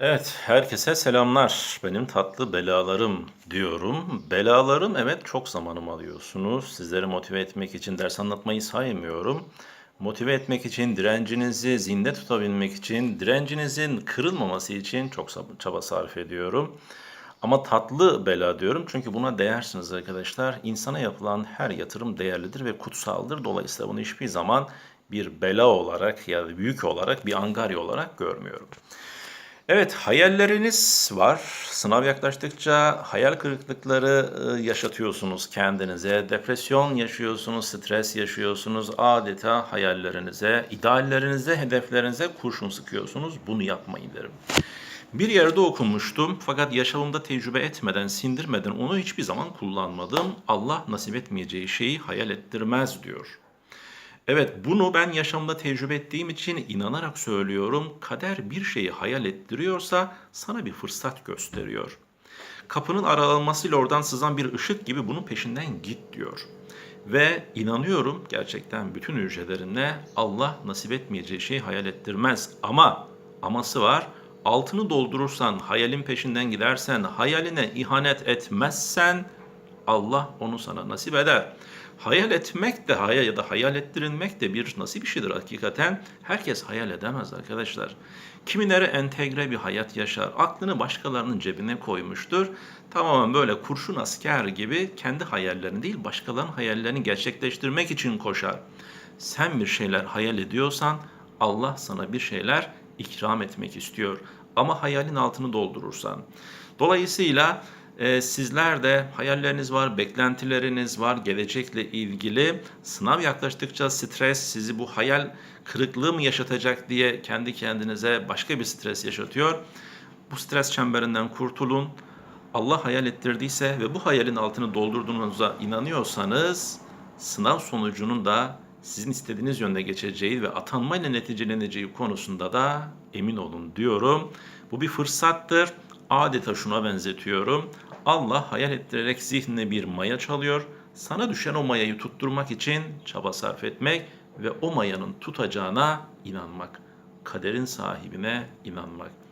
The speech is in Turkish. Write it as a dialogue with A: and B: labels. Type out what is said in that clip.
A: Evet, herkese selamlar. Benim tatlı belalarım diyorum. Belalarım evet çok zamanımı alıyorsunuz. Sizleri motive etmek için ders anlatmayı saymıyorum. Motive etmek için, direncinizi zinde tutabilmek için, direncinizin kırılmaması için çok çaba sarf ediyorum. Ama tatlı bela diyorum çünkü buna değersiniz arkadaşlar. İnsana yapılan her yatırım değerlidir ve kutsaldır. Dolayısıyla bunu hiçbir zaman bir bela olarak ya da büyük olarak bir angarya olarak görmüyorum. Evet, hayalleriniz var. Sınav yaklaştıkça hayal kırıklıkları e, yaşatıyorsunuz kendinize. Depresyon yaşıyorsunuz, stres yaşıyorsunuz. Adeta hayallerinize, ideallerinize, hedeflerinize kurşun sıkıyorsunuz. Bunu yapmayın derim. Bir yerde okumuştum fakat yaşamımda tecrübe etmeden, sindirmeden onu hiçbir zaman kullanmadım. Allah nasip etmeyeceği şeyi hayal ettirmez diyor. Evet, bunu ben yaşamda tecrübe ettiğim için inanarak söylüyorum. Kader bir şeyi hayal ettiriyorsa sana bir fırsat gösteriyor. Kapının aralanmasıyla oradan sızan bir ışık gibi bunun peşinden git diyor. Ve inanıyorum gerçekten bütün hücrelerimle Allah nasip etmeyeceği şeyi hayal ettirmez. Ama aması var. Altını doldurursan, hayalin peşinden gidersen, hayaline ihanet etmezsen Allah onu sana nasip eder. Hayal etmek de hayal ya da hayal ettirilmek de bir nasip işidir hakikaten. Herkes hayal edemez arkadaşlar. Kimileri entegre bir hayat yaşar. Aklını başkalarının cebine koymuştur. Tamamen böyle kurşun asker gibi kendi hayallerini değil başkalarının hayallerini gerçekleştirmek için koşar. Sen bir şeyler hayal ediyorsan Allah sana bir şeyler ikram etmek istiyor. Ama hayalin altını doldurursan. Dolayısıyla e, sizler de hayalleriniz var, beklentileriniz var gelecekle ilgili. Sınav yaklaştıkça stres sizi bu hayal kırıklığı mı yaşatacak diye kendi kendinize başka bir stres yaşatıyor. Bu stres çemberinden kurtulun. Allah hayal ettirdiyse ve bu hayalin altını doldurduğunuza inanıyorsanız sınav sonucunun da sizin istediğiniz yönde geçeceği ve atanmayla neticeleneceği konusunda da emin olun diyorum. Bu bir fırsattır. Adeta şuna benzetiyorum. Allah hayal ettirerek zihnine bir maya çalıyor. Sana düşen o mayayı tutturmak için çaba sarf etmek ve o mayanın tutacağına inanmak. Kaderin sahibine inanmak.